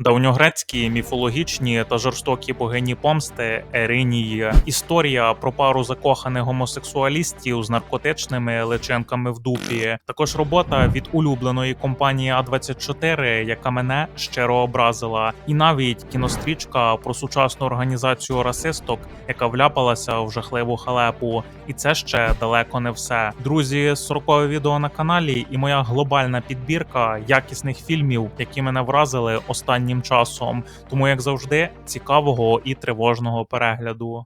Давньогрецькі міфологічні та жорстокі богині помсти Еринії, історія про пару закоханих гомосексуалістів з наркотичними личинками в дупі. Також робота від улюбленої компанії А24, яка мене щиро образила, і навіть кінострічка про сучасну організацію расисток, яка вляпалася в жахливу халепу. І це ще далеко не все. Друзі, 40 відео на каналі і моя глобальна підбірка якісних фільмів, які мене вразили останнім часом. Тому, як завжди, цікавого і тривожного перегляду.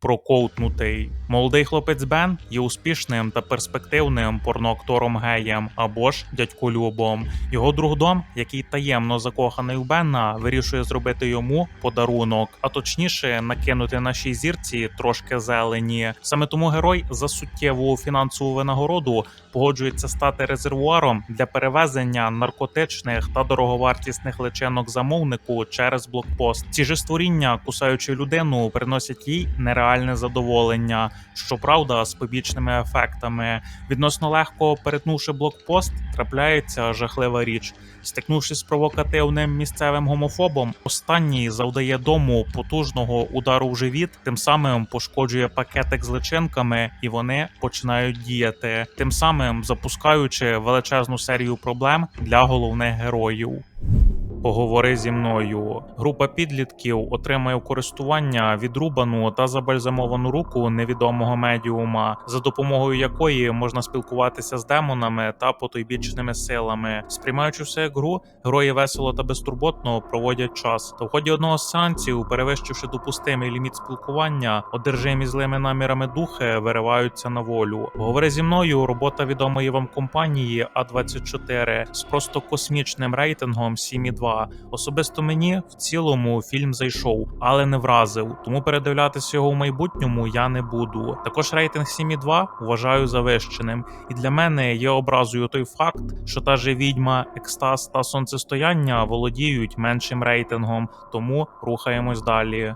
Прокоутнутий молодий хлопець Бен є успішним та перспективним порноактором геєм або ж дядьколюбом. Його друг Дом, який таємно закоханий в Бенна, вирішує зробити йому подарунок, а точніше накинути нашій зірці трошки зелені. Саме тому герой за суттєву фінансову винагороду погоджується стати резервуаром для перевезення наркотичних та дороговартісних личинок замовнику через блокпост. Ці ж створіння, кусаючи людину, приносять їй нереальне задоволення, щоправда, з побічними ефектами. Відносно легко перетнувши блокпост, трапляється жахлива річ. Стикнувшись з провокативним місцевим гомофобом, останній завдає дому потужного удару в живіт, тим самим пошкоджує пакетик з личинками, і вони починають діяти, тим самим запускаючи величезну серію проблем для головних героїв. Поговори зі мною. Група підлітків отримає в користування відрубану та забальзамовану руку невідомого медіума, за допомогою якої можна спілкуватися з демонами та потойбічними силами. Сприймаючи все як гру, герої весело та безтурботно проводять час. Та в ході одного з сеансів, перевищивши допустимий ліміт спілкування, одержимі злими намірами духи вириваються на волю. Говори зі мною. Робота відомої вам компанії А24 з просто космічним рейтингом 7,2. Особисто мені в цілому фільм зайшов, але не вразив. Тому передивлятися його в майбутньому я не буду. Також рейтинг 7,2 вважаю завищеним, і для мене є образою той факт, що та же відьма, екстаз та сонцестояння володіють меншим рейтингом, тому рухаємось далі.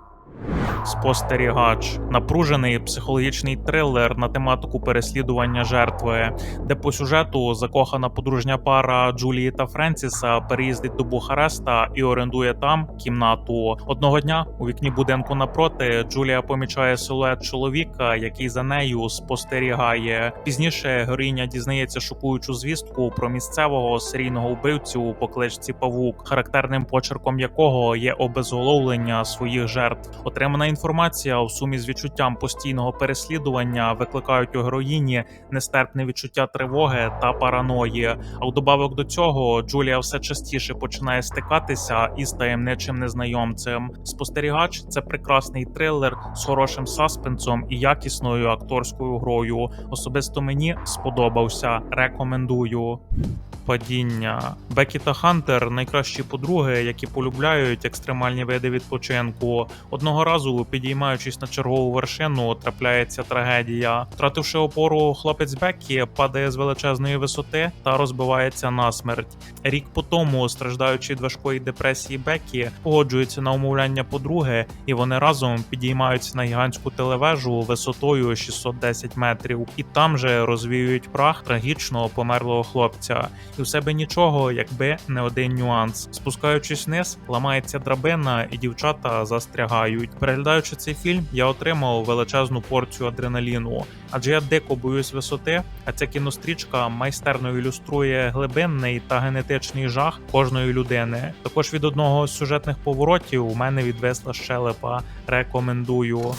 Спостерігач напружений психологічний трилер на тематику переслідування жертви, де по сюжету закохана подружня пара Джулії та Френсіса переїздить до Бухареста і орендує там кімнату. Одного дня у вікні будинку напроти Джулія помічає силует чоловіка, який за нею спостерігає. Пізніше героїня дізнається шокуючу звістку про місцевого серійного вбивцю по кличці Павук, характерним почерком якого є обезголовлення своїх жертв. Отримана інформація у сумі з відчуттям постійного переслідування викликають у героїні нестерпне відчуття тривоги та параної. А вдобавок до цього Джулія все частіше починає стикатися із таємничим незнайомцем. Спостерігач це прекрасний трилер з хорошим саспенсом і якісною акторською грою. Особисто мені сподобався. Рекомендую. Падіння Бекі та Хантер найкращі подруги, які полюбляють екстремальні види відпочинку. Одного разу, підіймаючись на чергову вершину, трапляється трагедія. Втративши опору, хлопець Бекі падає з величезної висоти та розбивається насмерть. Рік по тому, страждаючи від важкої депресії, Бекі погоджується на умовляння подруги, і вони разом підіймаються на гігантську телевежу висотою 610 метрів, і там же розвіюють прах трагічно померлого хлопця. І в себе нічого, якби не один нюанс. Спускаючись вниз, ламається драбина, і дівчата застрягають. Переглядаючи цей фільм, я отримав величезну порцію адреналіну, адже я дико боюсь висоти. А ця кінострічка майстерно ілюструє глибинний та генетичний жах кожної людини. Також від одного з сюжетних поворотів у мене відвисла щелепа. Рекомендую.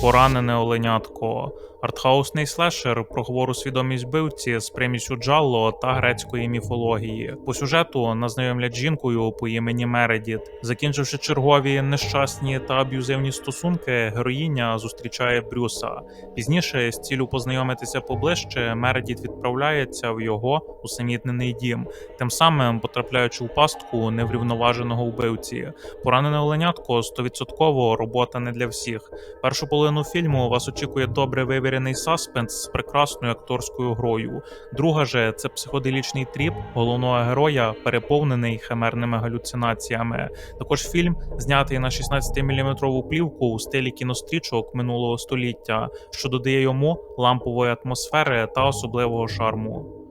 Поранене оленятко. Артхаусний слешер про хвору свідомість вбивці з примісю джалло та грецької міфології. По сюжету назнайомлять жінкою по імені Мередіт. Закінчивши чергові нещасні та аб'юзивні стосунки, героїня зустрічає Брюса. Пізніше, з цілю познайомитися поближче, Мередіт відправляється в його усамітнений дім, тим самим потрапляючи в пастку неврівноваженого вбивці. Поранене оленятко 100% робота не для всіх. Першу половину фільму вас очікує добре вивірений саспенс з прекрасною акторською грою. Друга же це психоделічний тріп головного героя, переповнений химерними галюцинаціями. Також фільм знятий на 16-мм плівку у стилі кінострічок минулого століття, що додає йому лампової атмосфери та особливого шарму.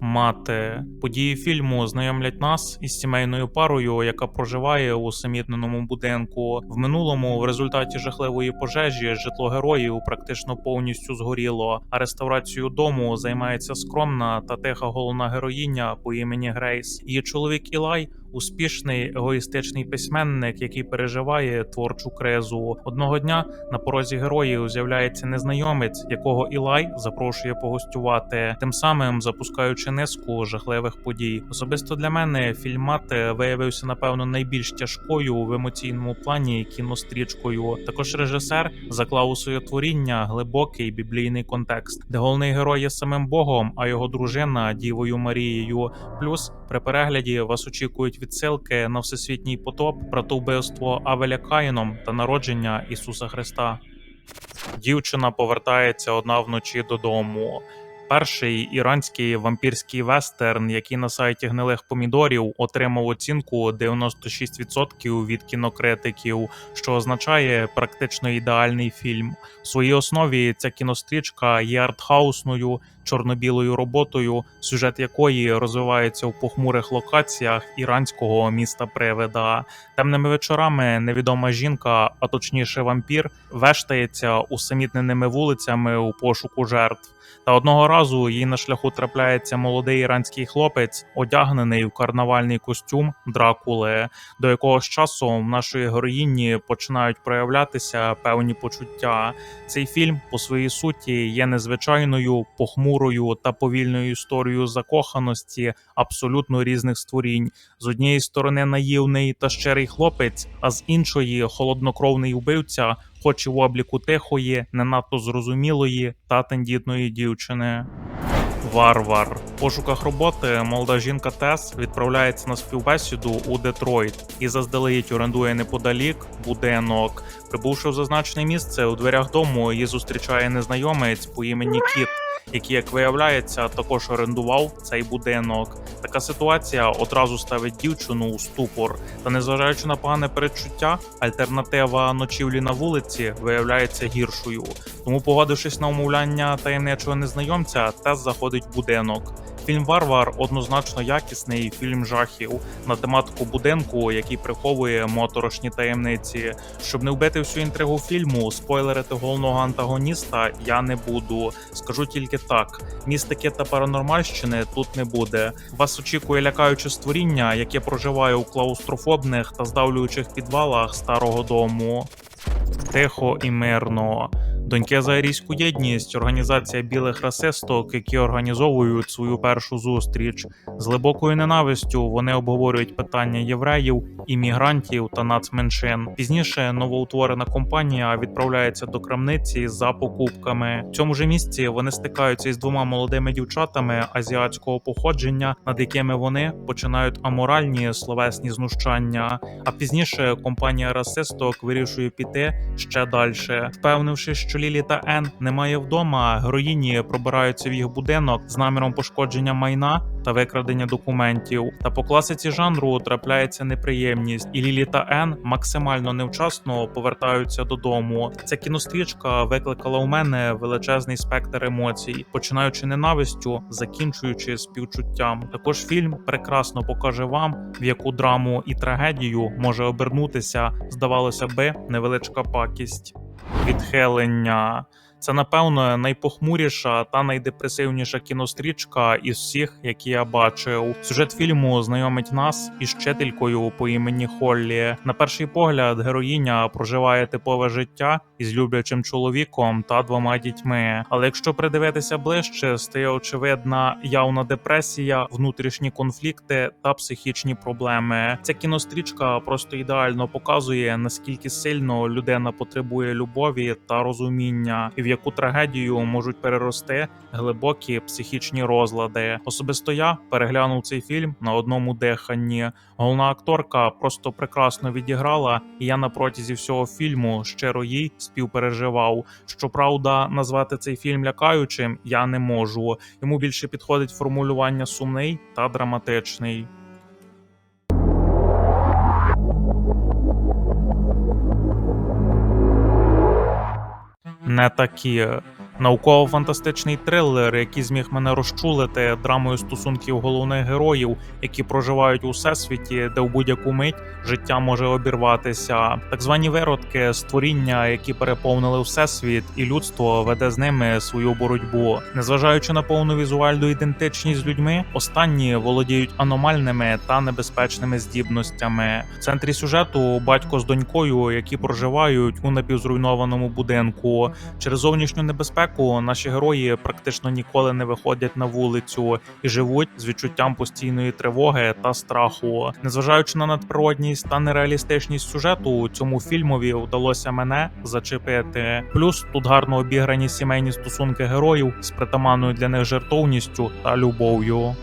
Мати події фільму знайомлять нас із сімейною парою, яка проживає у самітненому будинку. В минулому, в результаті жахливої пожежі, житло героїв практично повністю згоріло. А реставрацією дому займається скромна та тиха головна героїня по імені Грейс. Її чоловік Ілай успішний егоїстичний письменник, який переживає творчу кризу. Одного дня на порозі героїв з'являється незнайомець, якого Ілай запрошує погостювати, тим самим запускаючи низку жахливих подій. Особисто для мене фільм «Мати» виявився напевно найбільш тяжкою в емоційному плані кінострічкою. Також режисер заклав у своє творіння глибокий біблійний контекст, де головний герой є самим Богом, а його дружина Дівою Марією. Плюс при перегляді вас очікують відсилки на всесвітній потоп, братовбивство Авеля Каїном та народження Ісуса Христа. Дівчина повертається одна вночі додому. Перший іранський вампірський вестерн, який на сайті гнилих помідорів отримав оцінку 96% від кінокритиків, що означає практично ідеальний фільм. В своїй основі ця кінострічка є артхаусною чорно-білою роботою, сюжет якої розвивається в похмурих локаціях іранського міста Привида. Темними вечорами невідома жінка, а точніше вампір, вештається усамітненими вулицями у пошуку жертв. Та одного разу їй на шляху трапляється молодий іранський хлопець, одягнений в карнавальний костюм Дракули, до якого з часом в нашої героїні починають проявлятися певні почуття. Цей фільм по своїй суті є незвичайною, похмурою та повільною історією закоханості абсолютно різних створінь. З однієї сторони наївний та щирий хлопець, а з іншої холоднокровний вбивця, хоч і в обліку тихої, не надто зрозумілої та тендітної дівчини. Варвар в пошуках роботи молода жінка Тес відправляється на співбесіду у Детройт і заздалегідь орендує неподалік будинок. Прибувши в зазначене місце, у дверях дому її зустрічає незнайомець по імені Кіт, який, як виявляється, також орендував цей будинок. Така ситуація одразу ставить дівчину у ступор. Та незважаючи на погане передчуття, альтернатива ночівлі на вулиці виявляється гіршою. Тому, погодившись на умовляння таємничого незнайомця, Тес заходить в будинок. Фільм Варвар однозначно якісний фільм жахів на тематику будинку, який приховує моторошні таємниці. Щоб не вбити всю інтригу фільму, спойлерити головного антагоніста я не буду. Скажу тільки так: містики та паранормальщини тут не буде. Вас очікує лякаюче створіння, яке проживає у клаустрофобних та здавлюючих підвалах старого дому. Тихо і мирно. Доньки за арійську єдність, організація білих расисток, які організовують свою першу зустріч. З глибокою ненавистю вони обговорюють питання євреїв, іммігрантів та нацменшин. Пізніше новоутворена компанія відправляється до крамниці за покупками. В цьому ж місці вони стикаються із двома молодими дівчатами азіатського походження, над якими вони починають аморальні словесні знущання. А пізніше компанія расисток вирішує піти ще далі, впевнившись, що Лілі та Ен немає вдома, героїні пробираються в їх будинок з наміром пошкодження майна та викрадення документів. Та по класиці жанру трапляється неприємність, і Лілі та Ен максимально невчасно повертаються додому. Ця кінострічка викликала у мене величезний спектр емоцій, починаючи ненавистю, закінчуючи співчуттям. Також фільм прекрасно покаже вам, в яку драму і трагедію може обернутися, здавалося би, невеличка пакість. Відхилення. Це, напевно, найпохмуріша та найдепресивніша кінострічка із всіх, які я бачив. Сюжет фільму знайомить нас із вчителькою по імені Холлі. На перший погляд, героїня проживає типове життя із люблячим чоловіком та двома дітьми. Але якщо придивитися ближче, стає очевидна явна депресія, внутрішні конфлікти та психічні проблеми. Ця кінострічка просто ідеально показує наскільки сильно людина потребує любові та розуміння, і в яку трагедію можуть перерости глибокі психічні розлади. Особисто я переглянув цей фільм на одному диханні. Головна акторка просто прекрасно відіграла, і я на протязі всього фільму щиро їй співпереживав. Щоправда, назвати цей фільм лякаючим я не можу. Йому більше підходить формулювання сумний та драматичний. Не такі Науково-фантастичний трилер, який зміг мене розчулити драмою стосунків головних героїв, які проживають у всесвіті, де в будь-яку мить життя може обірватися. Так звані виродки, створіння, які переповнили всесвіт, і людство веде з ними свою боротьбу. Незважаючи на повну візуальну ідентичність з людьми, останні володіють аномальними та небезпечними здібностями. В центрі сюжету батько з донькою, які проживають у напівзруйнованому будинку. Через зовнішню небезпеку наші герої практично ніколи не виходять на вулицю і живуть з відчуттям постійної тривоги та страху. Незважаючи на надприродність та нереалістичність сюжету, цьому фільмові вдалося мене зачепити. Плюс тут гарно обіграні сімейні стосунки героїв з притаманною для них жертовністю та любов'ю.